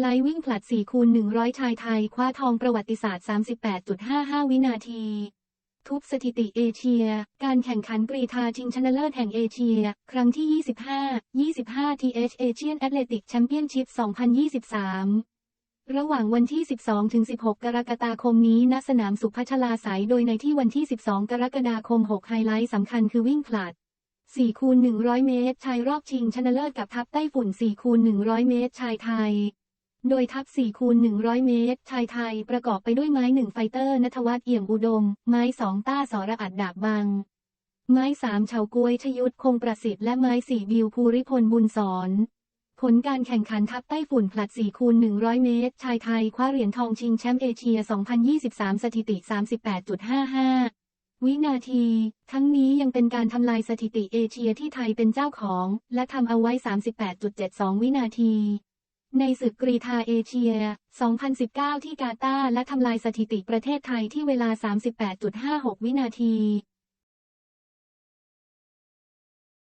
ไลท์วิ่งผลัด 4 คูณ 100 ชายไทย คว้าทองประวัติศาสตร์ 38.55 วินาที ทุบสถิติเอเชีย การแข่งขันกรีฑาชิงชนะเลิศแห่งเอเชีย ครั้งที่ 25 25 TH Asian Athletic Championship 2023ระหว่างวันที่ 12 ถึง 16 กรกฎาคมนี้ ณ สนามสุพัชลาสาย โดยในที่วันที่ 12 กรกฎาคม 6 ไฮไลท์สำคัญคือวิ่งผลัด 4 คูณ 100 เมตร ชายรอบชิงชนะเลิศกับทัพไต้ฝุ่น 4 คูณ 100 เมตร ชายไทย โดยทัพ4คูณ100 เมตร ชายไทยประกอบไปด้วยไม้ 1 ไฟเตอร์นทวัฒน์เอี่ยมอุดม ไม้ 2 ต้าสระอัดดาบบัง ไม้ 3 เฉากวยชยุทธคงประสิทธิ์และไม้ 4 บิวภูริพลบุญสอนผลการแข่งขันทัพไต้ฝุ่นผลัด 4 คูณ 100 เมตร ชายไทย คว้าเหรียญทองชิงแชมป์เอเชีย 2023 สถิติ 38.55 วินาที ทั้งนี้ยังเป็นการทำลายสถิติเอเชียที่ไทยเป็นเจ้าของ และทำเอาไว้ 38.72 วินาที ในศึกกรีธาเอเชีย 2019 ที่กาตาร์และทำลายสถิติประเทศไทยที่เวลา 38.56 วินาที